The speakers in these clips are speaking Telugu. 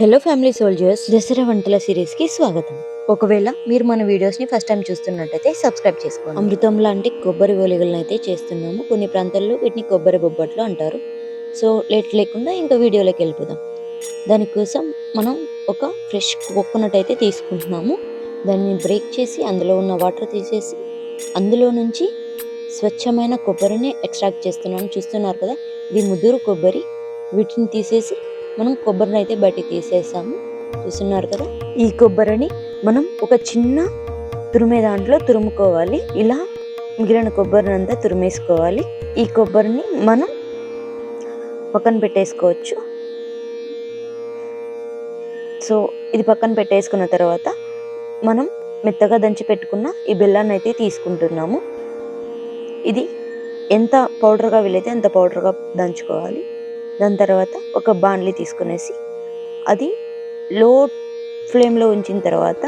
హలో ఫ్యామిలీ సోల్జర్స్ దసరా వంటల సిరీస్కి స్వాగతం. ఒకవేళ మీరు మన వీడియోస్ని ఫస్ట్ టైం చూస్తున్నట్టయితే సబ్స్క్రైబ్ చేసుకోండి. అమృతం లాంటి కొబ్బరి ఓలిగలను అయితే చేస్తున్నాము. కొన్ని ప్రాంతాల్లో వీటిని కొబ్బరి బొబ్బట్లు అంటారు. సో లేట్ లేకుండా ఇంకా వీడియోలోకి వెళ్ళిపోదాం. దానికోసం మనం ఒక ఫ్రెష్ కోకోనట్ అయితే తీసుకుంటున్నాము. దాన్ని బ్రేక్ చేసి అందులో ఉన్న వాటర్ తీసేసి అందులో నుంచి స్వచ్ఛమైన కొబ్బరిని ఎక్స్ట్రాక్ట్ చేస్తున్నాము చూస్తున్నారు కదా? ఇది ముదురు కొబ్బరి. వీటిని తీసేసి మనం కొబ్బరిని అయితే బయటికి తీసేసాము. చూస్తున్నారు కదా? ఈ కొబ్బరిని మనం ఒక చిన్న తురిమే దాంట్లో తురుముకోవాలి. ఇలా మిగిలిన కొబ్బరిని అంతా తురిమేసుకోవాలి. ఈ కొబ్బరిని మనం పక్కన పెట్టేసుకోవచ్చు. సో ఇది పక్కన పెట్టేసుకున్న తర్వాత మనం మెత్తగా దంచి పెట్టుకున్న ఈ బెల్లాన్ని అయితే తీసుకుంటున్నాము. ఇది ఎంత పౌడర్గా వీలైతే అంత పౌడర్గా దంచుకోవాలి. దాని తర్వాత ఒక బాణలి తీసుకునేసి అది లో ఫ్లేమ్లో ఉంచిన తర్వాత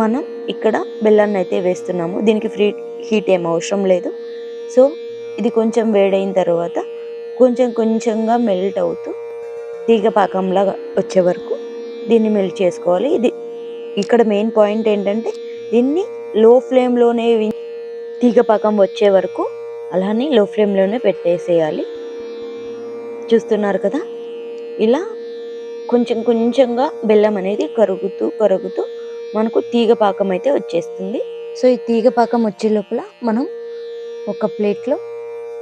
మనం ఇక్కడ బెల్లాన్ని అయితే వేస్తున్నాము. దీనికి ఫ్రీ హీట్ ఏం అవసరం లేదు. సో ఇది కొంచెం వేడైన తర్వాత కొంచెం కొంచెంగా మెల్ట్ అవుతూ తీగ పాకంలా వచ్చే వరకు దీన్ని మెల్ట్ చేసుకోవాలి. ఇది ఇక్కడ మెయిన్ పాయింట్ ఏంటంటే దీన్ని లో ఫ్లేమ్లోనే తీగ పాకం వచ్చే వరకు అలానే లో ఫ్లేమ్లోనే పెట్టేసేయాలి. చూస్తున్నారు కదా? ఇలా కొంచెం కొంచెంగా బెల్లం అనేది కరుగుతూ కరుగుతూ మనకు తీగ పాకం అయితే వచ్చేస్తుంది. సో ఈ తీగ పాకం వచ్చే లోపల మనం ఒక ప్లేట్లో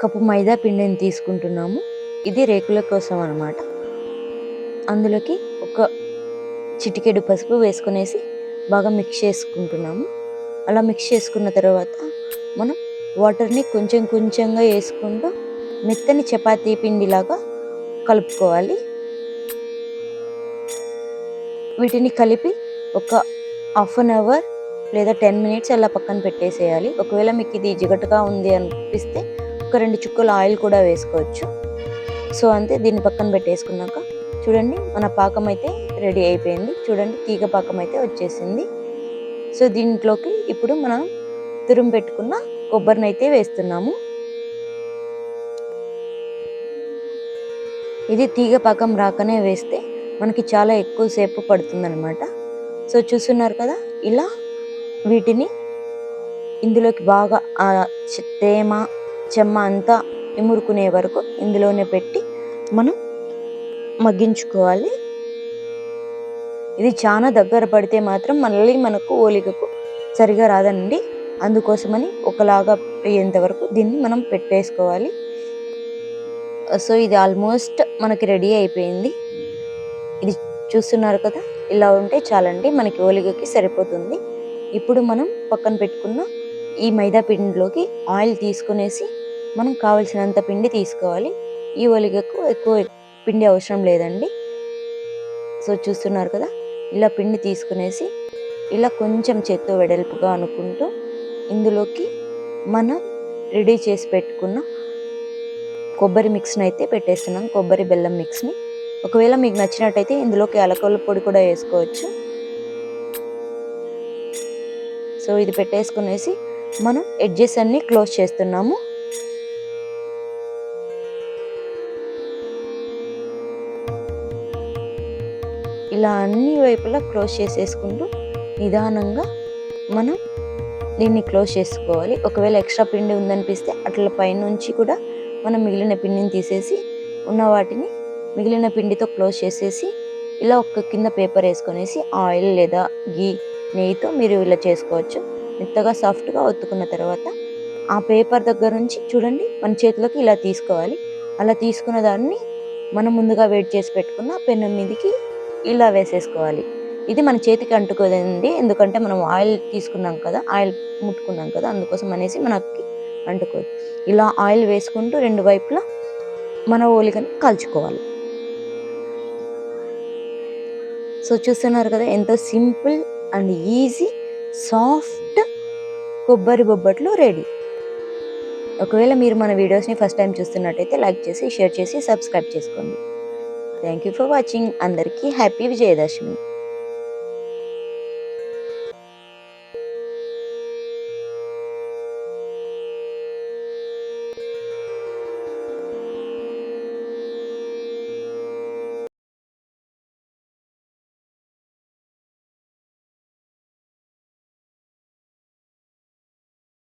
కప్పు మైదా పిండిని తీసుకుంటున్నాము. ఇది రేకుల కోసం అనమాట అందులోకి ఒక చిటికెడు పసుపు వేసుకునేసి బాగా మిక్స్ చేసుకుంటున్నాము. అలా మిక్స్ చేసుకున్న తర్వాత మనం వాటర్ని కొంచెం కొంచెంగా వేసుకుంటూ మెత్తని చపాతీ పిండిలాగా కలుపుకోవాలి. వీటిని కలిపి ఒక హాఫ్ అన్ అవర్ లేదా టెన్ మినిట్స్ అలా పక్కన పెట్టేసేయాలి. ఒకవేళ మీకు ఇది జిగటగా ఉంది అనిపిస్తే ఒక రెండు చుక్కలు ఆయిల్ కూడా వేసుకోవచ్చు. సో అంతే దీన్ని పక్కన పెట్టేసుకున్నాక చూడండి మన పాకం అయితే రెడీ అయిపోయింది. చూడండి తీగ పాకం అయితే వచ్చేసింది. సో దీంట్లోకి ఇప్పుడు మనం తురుము పెట్టుకున్న కొబ్బరిని అయితే వేస్తున్నాము. ఇది తీగ పాకం రాకనే వేస్తే మనకి చాలా ఎక్కువసేపు పడుతుందనమాట సో చూస్తున్నారు కదా ఇలా వీటిని ఇందులోకి బాగా ఆ తేమ చెమ్మ అంతా ఇమురుకునే వరకు ఇందులోనే పెట్టి మనం మగ్గించుకోవాలి. ఇది చాలా దగ్గర పడితే మాత్రం మళ్ళీ మనకు ఓలికకు సరిగా రాదండి. అందుకోసమని ఒకలాగా అయ్యేంత వరకు దీన్ని మనం పెట్టేసుకోవాలి. సో ఇది ఆల్మోస్ట్ మనకి రెడీ అయిపోయింది. ఇది చూస్తున్నారు కదా? ఇలా ఉంటే చాలండి మనకి ఓలిగకి సరిపోతుంది. ఇప్పుడు మనం పక్కన పెట్టుకున్న ఈ మైదా పిండిలోకి ఆయిల్ తీసుకునేసి మనం కావలసినంత పిండి తీసుకోవాలి. ఈ ఒలిగకు ఎక్కువ పిండి అవసరం లేదండి. సో చూస్తున్నారు కదా? ఇలా పిండి తీసుకునేసి ఇలా కొంచెం చేత్తో వెడల్పుగా అనుకుంటూ ఇందులోకి మనం రెడీ చేసి పెట్టుకున్న కొబ్బరి మిక్స్ని అయితే పెట్టేస్తున్నాం. కొబ్బరి బెల్లం మిక్స్ని ఒకవేళ మీకు నచ్చినట్టయితే ఇందులోకి అలకల పొడి కూడా వేసుకోవచ్చు. సో ఇది పెట్టేసుకునేసి మనం ఎడ్జెస్ అన్నీ క్లోజ్ చేస్తున్నాము. ఇలా అన్ని వైపులా క్లోజ్ చేసేసుకుంటూ నిదానంగా మనం దీన్ని క్లోజ్ చేసుకోవాలి. ఒకవేళ ఎక్స్ట్రా పిండి ఉందనిపిస్తే అట్లా పైనుంచి కూడా మనం మిగిలిన పిండిని తీసేసి ఉన్న వాటిని మిగిలిన పిండితో క్లోజ్ చేసేసి ఇలా ఒక్క కింద పేపర్ వేసుకొనేసి ఆయిల్ లేదా గీ నెయ్యితో మీరు ఇలా చేసుకోవచ్చు. మెత్తగా సాఫ్ట్గా ఒత్తుకున్న తర్వాత ఆ పేపర్ దగ్గర నుంచి చూడండి మన చేతిలోకి ఇలా తీసుకోవాలి. అలా తీసుకున్న దాన్ని మనం ముందుగా వెయిట్ చేసి పెట్టుకున్న పెన్ను మీదకి ఇలా వేసేసుకోవాలి. ఇది మన చేతికి అంటుకోదండి ఎందుకంటే మనం ఆయిల్ తీసుకున్నాం కదా ఆయిల్ ముట్టుకున్నాం కదా అందుకోసం అనేసి మనకి అంటుకోదు ఇలా ఆయిల్ వేసుకుంటూ రెండు వైపులా మన ఓలికని కాల్చుకోవాలి. సో చూస్తున్నారు కదా ఎంతో సింపుల్ అండ్ ఈజీ సాఫ్ట్ కొబ్బరి బొబ్బట్లు రెడీ. ఒకవేళ మీరు మన వీడియోస్ని ఫస్ట్ టైం చూస్తున్నట్టయితే లైక్ చేసి షేర్ చేసి సబ్స్క్రైబ్ చేసుకోండి. Thank you for watching. అందరికీ హ్యాపీ విజయదశమి.